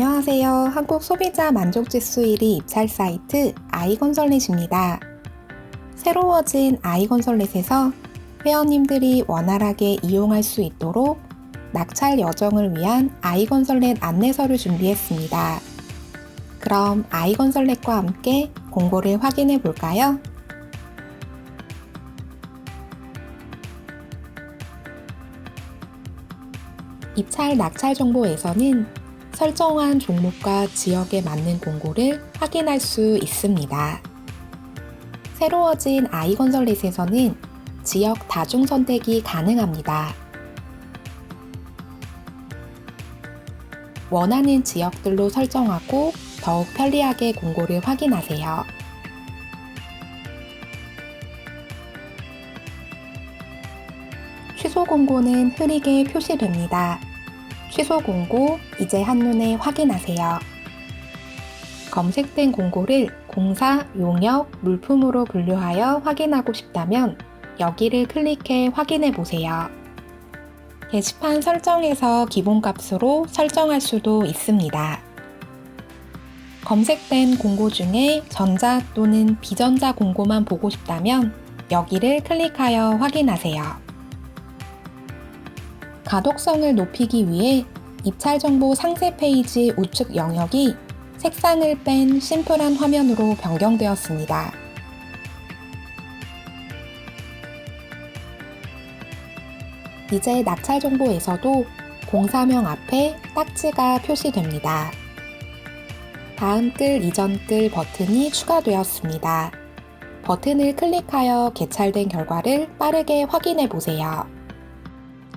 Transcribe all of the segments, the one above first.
안녕하세요. 한국 소비자 만족지수 1위 입찰 사이트 아이건설렛입니다. 새로워진 아이건설렛에서 회원님들이 원활하게 이용할 수 있도록 낙찰 여정을 위한 아이건설렛 안내서를 준비했습니다. 그럼 아이건설렛과 함께 공고를 확인해 볼까요? 입찰 낙찰 정보에서는 설정한 종목과 지역에 맞는 공고를 확인할 수 있습니다. 새로워진 아이건설렛에서는 지역 다중 선택이 가능합니다. 원하는 지역들로 설정하고 더욱 편리하게 공고를 확인하세요. 취소 공고는 흐리게 표시됩니다. 취소 공고 이제 한눈에 확인하세요. 검색된 공고를 공사, 용역, 물품으로 분류하여 확인하고 싶다면 여기를 클릭해 확인해 보세요. 게시판 설정에서 기본값으로 설정할 수도 있습니다. 검색된 공고 중에 전자 또는 비전자 공고만 보고 싶다면 여기를 클릭하여 확인하세요. 가독성을 높이기 위해 입찰 정보 상세 페이지 우측 영역이 색상을 뺀 심플한 화면으로 변경되었습니다. 이제 낙찰 정보에서도 공사명 앞에 딱지가 표시됩니다. 다음 글 이전 글 버튼이 추가되었습니다. 버튼을 클릭하여 개찰된 결과를 빠르게 확인해 보세요.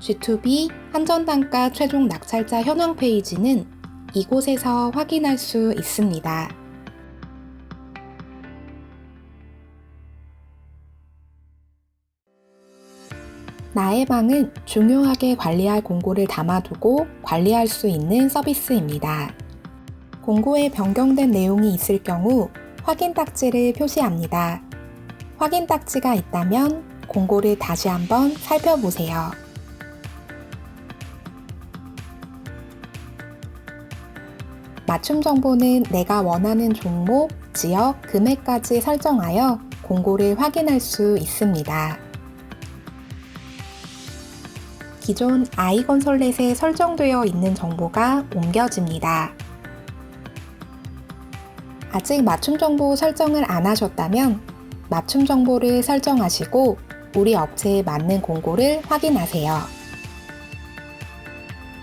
G2B 한전단가 최종 낙찰자 현황 페이지는 이곳에서 확인할 수 있습니다. 나의 방은 중요하게 관리할 공고를 담아두고 관리할 수 있는 서비스입니다. 공고에 변경된 내용이 있을 경우 확인 딱지를 표시합니다. 확인 딱지가 있다면 공고를 다시 한번 살펴보세요. 맞춤 정보는 내가 원하는 종목, 지역, 금액까지 설정하여 공고를 확인할 수 있습니다. 기존 아이건설렛에 설정되어 있는 정보가 옮겨집니다. 아직 맞춤 정보 설정을 안 하셨다면 맞춤 정보를 설정하시고 우리 업체에 맞는 공고를 확인하세요.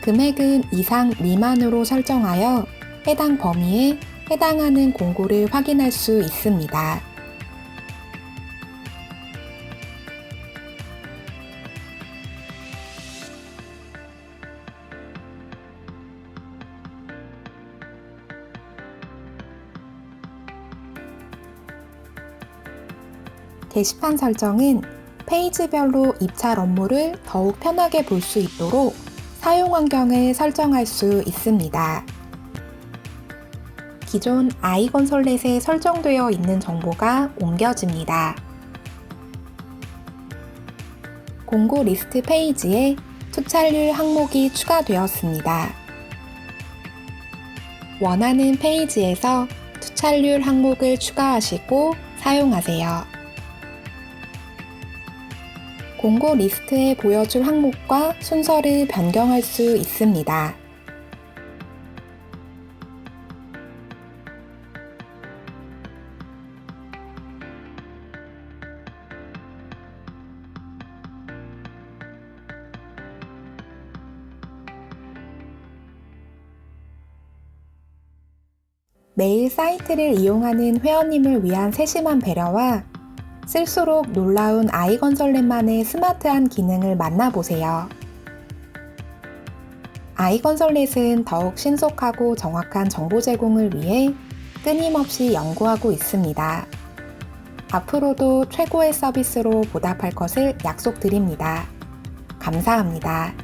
금액은 이상 미만으로 설정하여 해당 범위에 해당하는 공고를 확인할 수 있습니다. 게시판 설정은 페이지별로 입찰 업무를 더욱 편하게 볼 수 있도록 사용 환경을 설정할 수 있습니다. 기존 아이건설렛에 설정되어 있는 정보가 옮겨집니다. 공고 리스트 페이지에 투찰률 항목이 추가되었습니다. 원하는 페이지에서 투찰률 항목을 추가하시고 사용하세요. 공고 리스트에 보여줄 항목과 순서를 변경할 수 있습니다. 매일 사이트를 이용하는 회원님을 위한 세심한 배려와 쓸수록 놀라운 아이건설렛만의 스마트한 기능을 만나보세요. 아이건설렛은 더욱 신속하고 정확한 정보 제공을 위해 끊임없이 연구하고 있습니다. 앞으로도 최고의 서비스로 보답할 것을 약속드립니다. 감사합니다.